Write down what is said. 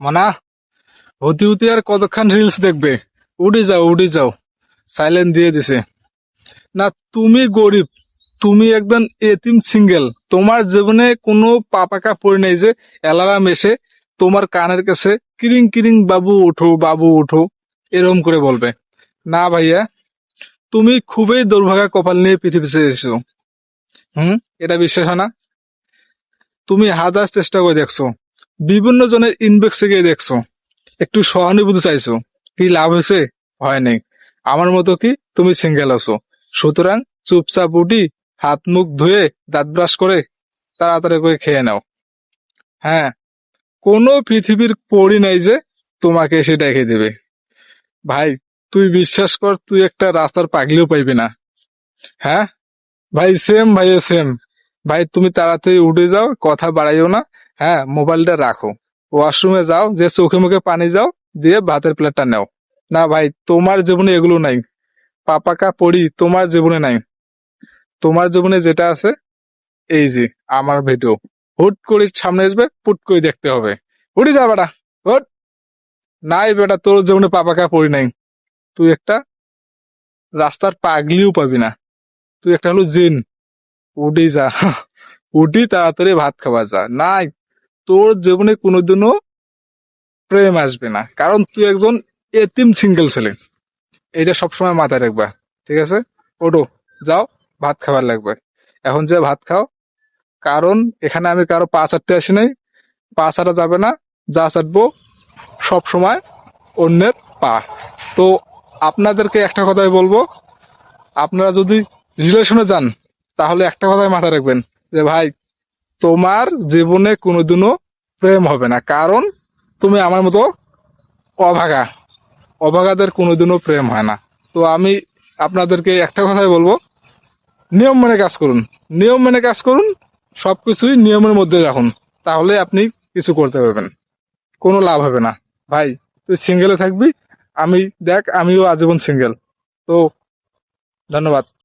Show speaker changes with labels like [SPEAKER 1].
[SPEAKER 1] মানা হতে হতে আর কতক্ষণ রিলস দেখবে? উঠে যাও উঠে যাও। সাইলেন্ট দিয়ে দিছে। না, তুমি গরিব, তুমি একদম এতিম সিঙ্গেল তোমার জীবনে কোনো পাপাকা পড়ে নেই যে অ্যালার্ম এসে তোমার কানের কাছে কিরিং কিরিং, বাবু, উঠো বাবু, উঠো এরকম করে বলবে। না ভাইয়া, তুমি খুবই দুর্ভাগা কপাল নিয়ে পৃথিবীতে এসেছ হুম, এটা বিশ্বাস না? তুমি হাজার চেষ্টা করে দেখছ। বিভিন্ন জনের ইনবক্সে গিয়ে দেখছ, একটু সহানুভূতি চাইছো, কি লাভ হয়েছে? হয় নাই। আমার মতো কি তুমি সিঙ্গেল আছো? সুতরাং চুপচাপ উঠি, হাত মুখ ধুয়ে দাঁত ব্রাশ করে তাড়াতাড়ি করে খেয়ে নাও। হ্যাঁ কোনো পৃথিবীর পড়ি নাই যে তোমাকে এসে ডেকে দেবে। ভাই, তুই বিশ্বাস কর, তুই একটা রাস্তার পাগলিও পাইবি না। হ্যাঁ? ভাই সেম ভাই সেম ভাই, তুমি তাড়াতাড়ি উঠে যাও, কথা বাড়াইও না। হ্যাঁ মোবাইলটা রাখো। ওয়াশরুমে যাও, যে চোখে মুখে পানি যাও, দিয়ে ভাতের প্লেটটা নাও। না ভাই, তোমার জীবনে এগুলো নাই। পাপাকা পড়ি তোমার জীবনে নাই। তোমার জীবনে যেটা আছে, এই যে, আমার ভিডিও হুট করে সামনে আসবে, পুট করে দেখতে হবে। উঠে যা বেটা হুট নাই বেটা, তোর জীবনে পাপাকা পড়ি নাই। তুই একটা রাস্তার পাগলিও পাবি না। তুই একটা হলো জিন। উঠি যা, উঠি তাড়াতাড়ি ভাত খাওয়া যা। নাই তোর জীবনে কোনোদিনও প্রেম আসবে না। কারণ তুই একজন এতিম সিঙ্গেল ছেলে। এটা সবসময় মাথায় রাখবা, ঠিক আছে? ওটো যাও, ভাত খাবার লাগবে। এখন যে ভাত খাও, কারণ এখানে আমি কারও পা চাটতে আসি নাই, পা চাটা যাবে না, যা চাটবো সব সময় অন্যের পা। তো আপনাদেরকে একটা কথাই বলব, আপনারা যদি রিলেশনে যান, তাহলে একটা কথাই মাথায় রাখবেন যে, ভাই তোমার জীবনে কোনোদিনও প্রেম হবে না। কারণ তুমি আমার মতো অভাগা। অভাগাদের কোনোদিনও প্রেম হয় না। তো আমি আপনাদেরকে একটা কথাই বলব। নিয়ম মেনে কাজ করুন। নিয়ম মেনে কাজ করুন। সব কিছুই নিয়মের মধ্যে রাখুন। তাহলে আপনি কিছু করতে পারবেন। কোনো লাভ হবে না। ভাই, তুই সিঙ্গেলে থাকবি। আমি দেখ, আমিও আজীবন সিঙ্গেল তো ধন্যবাদ।